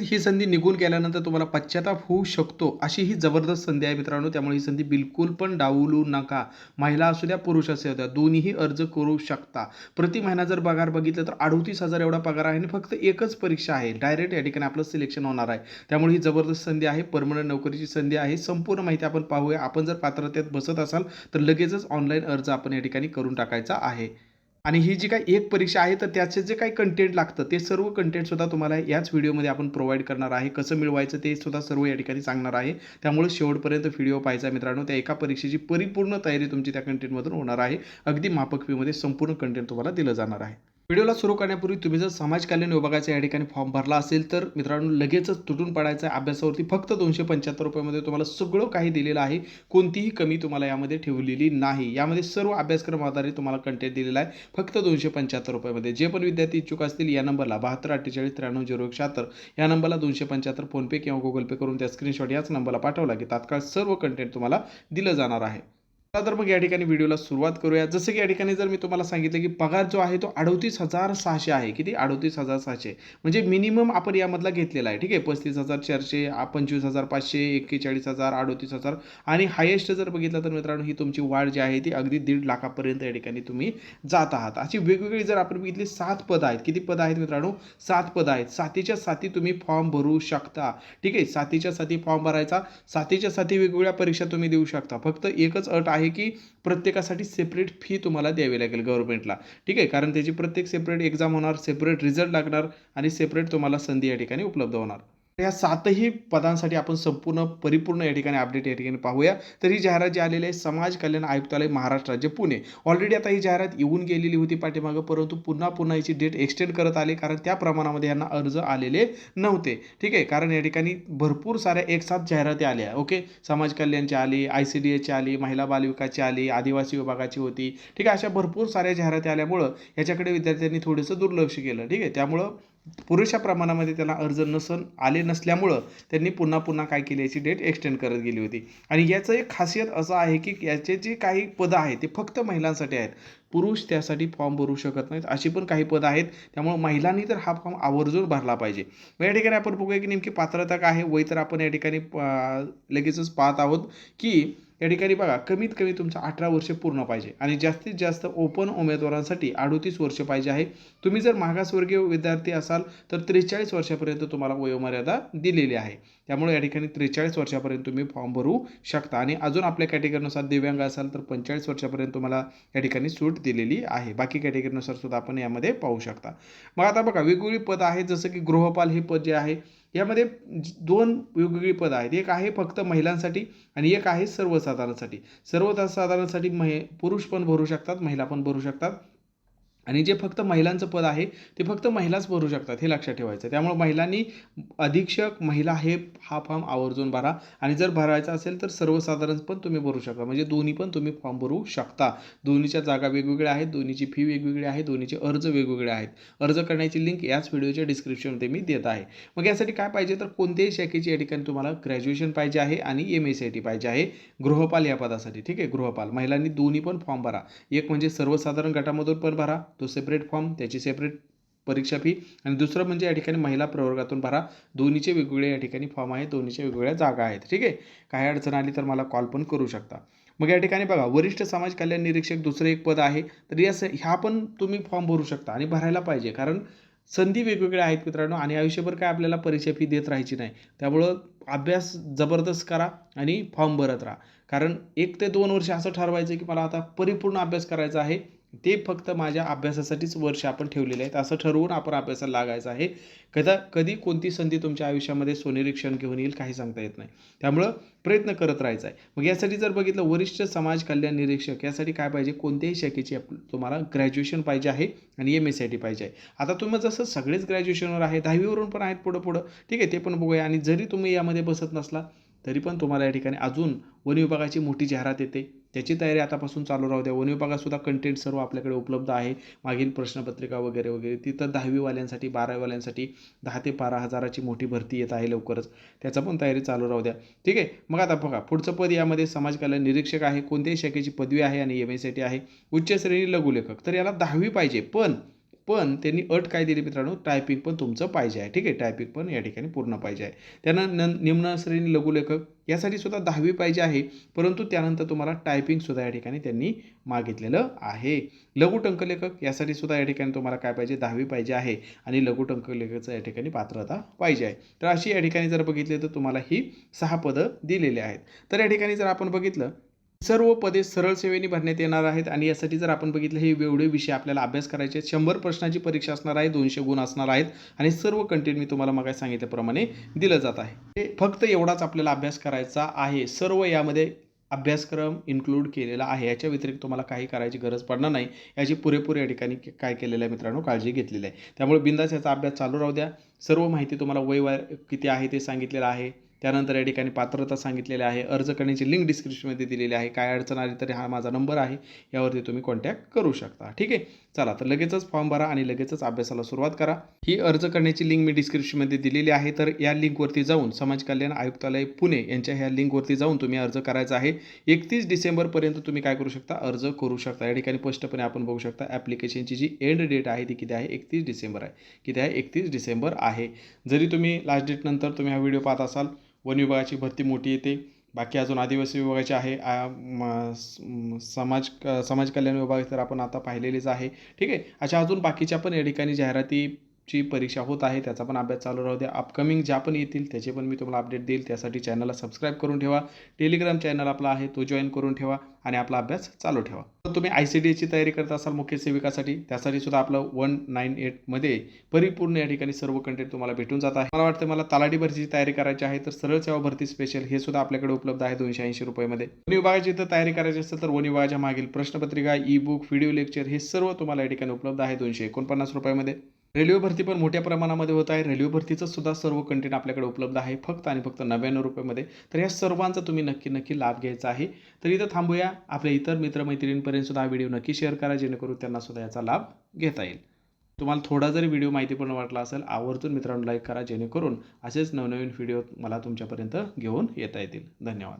ही संधी निघून गेल्यानंतर तुम्हाला पश्चाताप होऊ शकतो अशी ही जबरदस्त संधी आहे मित्रांनो. त्यामुळे ही संधी बिलकुल पण डावलू नका. महिला असू द्या पुरुष असू द्या दोन्हीही अर्ज करू शकता. प्रति महिना जर पगार बघितलं तर अडोतीस हजार एवढा पगार आहे आणि फक्त एकच परीक्षा आहे. डायरेक्ट या ठिकाणी आपलं सिलेक्शन होणार आहे. त्यामुळे ही जबरदस्त संधी आहे. परमनंट नोकरीची संधी आहे. संपूर्ण माहिती आपण पाहूया. आपण जर पात्रतेत बसत असाल तर लगेचच ऑनलाईन अर्ज आपण या ठिकाणी करून टाकायचा आहे. आणि ही जी काही एक परीक्षा आहे तर त्याचे जे काही कंटेंट लागतं ते सर्व कंटेंट सुद्धा तुम्हाला याच व्हिडिओमध्ये आपण प्रोव्हाइड करणार आहे. कसं मिळवायचं ते सुद्धा सर्व या ठिकाणी सांगणार आहे. त्यामुळे शेवटपर्यंत व्हिडिओ पाहायचा मित्रांनो. त्या एका परीक्षेची परिपूर्ण तयारी तुमची त्या कंटेंटमधून होणार आहे. अगदी मापक फीमध्ये संपूर्ण कंटेंट तुम्हाला दिलं जाणार आहे. व्हिडिओला सुरू करण्यापूर्वी तुम्ही जर समाज कल्याण या ठिकाणी फॉर्म भरला असेल तर मित्रांनो लगेचच तुटून पडायचं आहे अभ्यासावरती. फक्त दोनशे पंच्याहत्तर रुपयामध्ये तुम्हाला सगळं काही दिलेलं आहे. कोणतीही कमी तुम्हाला यामध्ये ठेवलेली नाही. यामध्ये सर्व अभ्यासक्रम आधारित तुम्हाला कंटेंट दिलेला आहे. फक्त दोनशे पंच्याहत्तर रुपयामध्ये. जे पण विद्यार्थी इच्छुक असतील या नंबरला बहात्तर अठ्ठेचाळीस त्र्याण्णव झिरो एक शहात्तर या नंबरला दोनशे पंच्याहत्तर फोनपे किंवा गुगल पे करून त्या स्क्रीनशॉट याच नंबरला पाठवला की तात्काळ सर्व कंटेंट तुम्हाला दिलं जाणार आहे. तर मग या ठिकाणी व्हिडिओला सुरुवात करूया. जसं की या ठिकाणी जर मी तुम्हाला सांगितलं की पगार जो आहे तो अडतीस हजार सहाशे आहे. किती? अडोतीस हजार सहाशे. म्हणजे मिनिमम आपण यामधला घेतलेला आहे. ठीक आहे? पस्तीस हजार चारशे पंचवीस हजार पाचशे एक्केचाळीस हजार अडोतीस हजार. आणि हायेस्ट जर बघितलं तर मित्रांनो ही तुमची वाढ जी आहे ती अगदी दीड लाखापर्यंत या ठिकाणी तुम्ही जात आहात. अशी वेगवेगळी जर आपण बघितली सात पदं आहेत. किती पदं आहेत मित्रांनो? सात पदं आहेत. सातीच्या साती तुम्ही फॉर्म भरू शकता. ठीक आहे? सातीच्या साती फॉर्म भरायचा. सातीच्या साती वेगवेगळ्या परीक्षा तुम्ही देऊ शकता. फक्त एकच अट आहे की प्रत्येकासाठी सेपरेट फी तुम्हाला द्यावी लागेल गव्हर्नमेंटला ठीक आहे? कारण त्याची प्रत्येक सेपरेट एक्झाम होणार सेपरेट रिझल्ट लागणार आणि सेपरेट तुम्हाला संधी या ठिकाणी उपलब्ध होणार. या सातही पदांसाठी आपण संपूर्ण परिपूर्ण या ठिकाणी अपडेट या ठिकाणी पाहूया. तर ही जाहिरात जी आलेली आहे समाज कल्याण आयुक्तालय महाराष्ट्र राज्य पुणे. ऑलरेडी आता ही जाहिरात येऊन गेलेली होती पाठीमागं परंतु पुन्हा पुन्हा याची डेट एक्सटेंड करत आली कारण त्या प्रमाणामध्ये यांना अर्ज आलेले नव्हते. ठीक आहे? कारण या ठिकाणी भरपूर साऱ्या एक साथ जाहिराती आल्या. ओके? समाज कल्याणची आली आय सी डी एची आली महिला बालविकाची आली आदिवासी विभागाची होती. ठीक आहे? अशा भरपूर साऱ्या जाहिराती आल्यामुळं याच्याकडे विद्यार्थ्यांनी थोडंसं दुर्लक्ष केलं. ठीक आहे? त्यामुळं पुरेशा प्रमाणामध्ये त्याला अर्ज नसन आले नसल्यामुळं त्यांनी पुन्हा पुन्हा काय केली याची डेट एक्सटेंड करत गेली होती. आणि याचं एक खासियत असं आहे की याचे जे काही पदं आहेत ते फक्त महिलांसाठी आहेत. पुरुष त्यासाठी फॉर्म भरू शकत नाहीत. अशी पण काही पदं आहेत त्यामुळे महिलांनी तर हा फॉर्म आवर्जून भरला पाहिजे. मग या ठिकाणी आपण बघूया की नेमकी पात्रता काय आहे. वय तर आपण या ठिकाणी लगेचच पाहत आहोत की या ठिकाणी बघा कमीत कमी तुमचं अठरा वर्ष पूर्ण पाहिजे आणि जास्तीत जास्त ओपन उमेदवारांसाठी अडोतीस वर्ष पाहिजे आहे. तुम्ही जर मागासवर्गीय विद्यार्थी असाल तर त्रेचाळीस वर्षापर्यंत तुम्हाला वयोमर्यादा दिलेली आहे. त्यामुळे या ठिकाणी त्रेचाळीस वर्षापर्यंत तुम्ही फॉर्म भरू शकता. आणि अजून आपल्या कॅटेगरीनुसार दिव्यांग असाल तर पंचेचाळीस वर्षापर्यंत तुम्हाला या ठिकाणी सूट दिलेली आहे. बाकी कॅटेगरीनुसार सुद्धा आपण यामध्ये पाहू शकता. मग आता बघा वेगवेगळी पद आहेत जसं की गृहपाल हे पद जे आहे यामध्ये ज- दोन वेगवेगळी पदं आहेत. एक आहे फक्त महिलांसाठी आणि एक आहे सर्वसाधारणसाठी. सर्वसाधारणसाठी महि पुरुष पण भरू शकतात महिला पण भरू शकतात. आणि जे फक्त महिलांचं पद आहे ते फक्त महिलाच भरू शकतात हे लक्षात ठेवायचं. त्यामुळे महिलांनी अधीक्षक महिला हे हा फॉर्म आवर्जून भरा. आणि जर भरायचा असेल तर सर्वसाधारण पण तुम्ही भरू शकता. म्हणजे दोन्ही पण तुम्ही फॉर्म भरू शकता. दोन्हीच्या जागा वेगवेगळ्या आहेत दोन्हीची फी वेगवेगळी आहे दोन्हीचे अर्ज वेगवेगळे आहेत. अर्ज करण्याची लिंक याच व्हिडिओच्या डिस्क्रिप्शनमध्ये मी देत आहे. मग यासाठी काय पाहिजे तर कोणत्याही शाखेची या ठिकाणी तुम्हाला ग्रॅज्युएशन पाहिजे आहे आणि एम एस आय टी पाहिजे आहे. गृहपाल या पदासाठी ठीक आहे? गृहपाल. महिलांनी दोन्ही पण फॉर्म भरा. एक म्हणजे सर्वसाधारण गटामधून पण भरा तो सेपरेट फॉर्म त्याची सेपरेट परीक्षा फी आणि दुसरं म्हणजे या ठिकाणी महिला प्रवर्गातून भरा. दोन्हीचे वेगवेगळे या ठिकाणी फॉर्म आहेत दोन्हीच्या वेगवेगळ्या जागा आहेत. ठीक आहे? काही अडचण आली तर मला कॉल पण करू शकता. मग या ठिकाणी बघा वरिष्ठ समाज कल्याण निरीक्षक दुसरं एक पद आहे. तर या स ह्या पण तुम्ही फॉर्म भरू शकता आणि भरायला पाहिजे. कारण संधी वेगवेगळ्या आहेत मित्रांनो आणि आयुष्यभर काय आपल्याला परीक्षा फी देत राहायची नाही. त्यामुळं अभ्यास जबरदस्त करा आणि फॉर्म भरत राहा. कारण एक ते दोन वर्ष असं ठरवायचं की मला आता परिपूर्ण अभ्यास करायचा आहे. ते फक्त माझ्या अभ्यासासाठीच वर्ष आपण ठेवलेले आहेत. असं ठरवून आपण अभ्यासाला लागायचं आहे. कदा कधी कोणती संधी तुमच्या आयुष्यामध्ये सोनेरीक्षण घेऊन येईल काही सांगता येत नाही. त्यामुळं प्रयत्न करत राहायचा आहे. मग यासाठी जर बघितलं वरिष्ठ समाज कल्याण निरीक्षक यासाठी काय पाहिजे? कोणत्याही शाखेची तुम्हाला ग्रॅज्युएशन पाहिजे आहे आणि M S C I T पाहिजे आहे. आता तुम्ही जसं सगळेच ग्रॅज्युएशनवर आहे दहावीवरून पण आहेत पुढं पुढं ठीक आहे ते पण बघूया. आणि जरी तुम्ही यामध्ये बसत नसला तरी पण तुम्हाला या ठिकाणी अजून वन विभागाची मोठी जाहिरात येते. त्याची तयारी आतापासून चालू राहू द्या. वन विभागातसुद्धा कंटेंट सर्व आपल्याकडे उपलब्ध आहे. मागील प्रश्नपत्रिका वगैरे वगैरे तिथं दहावीवाल्यांसाठी बारावीवाल्यांसाठी दहा ते बारा हजाराची मोठी भरती येत आहे लवकरच. त्याचा पण तयारी चालू राहू द्या. ठीक आहे? मग आता बघा पुढचं पद यामध्ये समाज कल्याण निरीक्षक आहे कोणत्याही शाखेची पदवी आहे आणि एम एस आहे. उच्च श्रेणी लघुलेखक. तर याला दहावी पाहिजे. पण पण त्यांनी अट काय दिली मित्रांनो? टायपिंग पण तुमचं पाहिजे आहे. ठीक आहे? टायपिंग पण या ठिकाणी पूर्ण पाहिजे आहे. त्यानं न निम्न श्रेणी लघुलेखक यासाठी सुद्धा दहावी पाहिजे आहे. परंतु त्यानंतर तुम्हाला टायपिंगसुद्धा या ठिकाणी त्यांनी मागितलेलं आहे. लघु टंकलेखक यासाठी सुद्धा या ठिकाणी तुम्हाला काय पाहिजे? दहावी पाहिजे आहे. आणि लघु टंकलेखकाचं या ठिकाणी पात्रता पाहिजे आहे. तर अशी या ठिकाणी जर बघितले तर तुम्हाला ही सहा पदं दिलेली आहेत. तर या ठिकाणी जर आपण बघितलं सर्व पदे सरळ सेवेने भरण्यात येणार आहेत आणि यासाठी जर आपण बघितलं हे एवढे विषय आपल्याला अभ्यास करायचे आहेत. शंभर प्रश्नाची परीक्षा असणार आहे दोनशे गुण असणार आहेत आणि सर्व कंटेंट मी तुम्हाला मग सांगितल्याप्रमाणे दिलं जात आहे. फक्त एवढाच आपल्याला अभ्यास करायचा आहे. सर्व यामध्ये अभ्यासक्रम इन्क्लूड केलेला आहे. याच्या व्यतिरिक्त तुम्हाला काही करायची गरज पडणार नाही. याची पुरेपूर या ठिकाणी काय केलेलं आहे मित्रांनो काळजी घेतलेली आहे. त्यामुळे बिंदास याचा अभ्यास चालू राहू द्या. सर्व माहिती तुम्हाला वय किती आहे ते सांगितलेलं आहे. त्यानंतर या ठिकाणी पात्रता सांगितलेली आहे. अर्ज करण्याची लिंक डिस्क्रिप्शनमध्ये दिलेली आहे. काय अडचण आली तरी हा माझा नंबर आहे. यावरती तुम्ही कॉन्टॅक्ट करू शकता. ठीक आहे? चला तर लगेचच फॉर्म भरा आणि लगेचच अभ्यासाला सुरुवात करा. ही अर्ज करण्याची लिंक मी डिस्क्रिप्शनमध्ये दिलेली आहे. तर या लिंकवरती जाऊन समाज कल्याण आयुक्तालय पुणे यांच्या ह्या लिंकवरती जाऊन तुम्ही अर्ज करायचा आहे. एकतीस डिसेंबरपर्यंत तुम्ही काय करू शकता? अर्ज करू शकता. या ठिकाणी स्पष्टपणे आपण बघू शकता ॲप्लिकेशनची जी एंड डेट आहे ती किती आहे? एकतीस डिसेंबर आहे. किती आहे? एकतीस डिसेंबर आहे. जरी तुम्ही लास्ट डेटनंतर तुम्ही हा व्हिडिओ पाहत असाल वन विभागाची भरती मोठी येते. बाकी अजून आदिवासी विभागाची आहे. म, समाज क- समाज कल्याण विभाग तर आपण आता पाहिलेलीच आहे. ठीक आहे? अशा अजून बाकीच्या पण या ठिकाणी जाहिराती ची परीक्षा होत आहे त्याचा पण अभ्यास चालू राहू द्या. अपकमिंग ज्या पण येतील त्याचे पण मी तुम्हाला अपडेट देईल. त्यासाठी चॅनलला सबस्क्राईब करून ठेवा. टेलिग्राम चॅनल आपला आहे तो जॉईन करून ठेवा आणि आपला अभ्यास चालू ठेवा. तर तुम्ही आय सी डी एची तयारी करत असाल मुख्य सेविकासाठी त्यासाठी सुद्धा आपलं वन नाईन एटमध्ये परिपूर्ण या ठिकाणी सर्व कंटेंट तुम्हाला भेटून जात आहे. मला वाटतं मला तलाठी भरतीची तयारी करायची आहे तर सरळ सेवा भरती स्पेशल हे सुद्धा आपल्याकडे उपलब्ध आहे दोनशे ऐंशी रुपयामध्ये. वन विभागाची जर तयारी करायची असेल तर वन विभागाच्या मागील प्रश्नपत्रिका ई बुक व्हिडिओ लेक्चर हे सर्व तुम्हाला या ठिकाणी उपलब्ध आहे दोनशे एकोणपन्नास रुपयामध्ये. रेल्वे भरती पण मोठ्या प्रमाणामध्ये होत आहे. रेल्वे भरतीचं सुद्धा सर्व कंटेंट आपल्याकडे उपलब्ध आहे. फक्त आणि फक्त नव्याण्णव रुपयामध्ये. तर या सर्वांचा तुम्ही नक्की नक्की लाभ घ्यायचा आहे. तर इथं थांबूया. आपल्या इतर मित्रमैत्रिणींपर्यंत सुद्धा हा व्हिडिओ नक्की शेअर करा जेणेकरून त्यांना सुद्धा याचा लाभ घेता येईल. तुम्हाला थोडा जरी व्हिडिओ माहितीपूर्ण वाटला असेल आवर्जून मित्रांनो लाईक करा जेणेकरून असेच नवनवीन व्हिडिओ मला तुमच्यापर्यंत घेऊन येता येतील. धन्यवाद.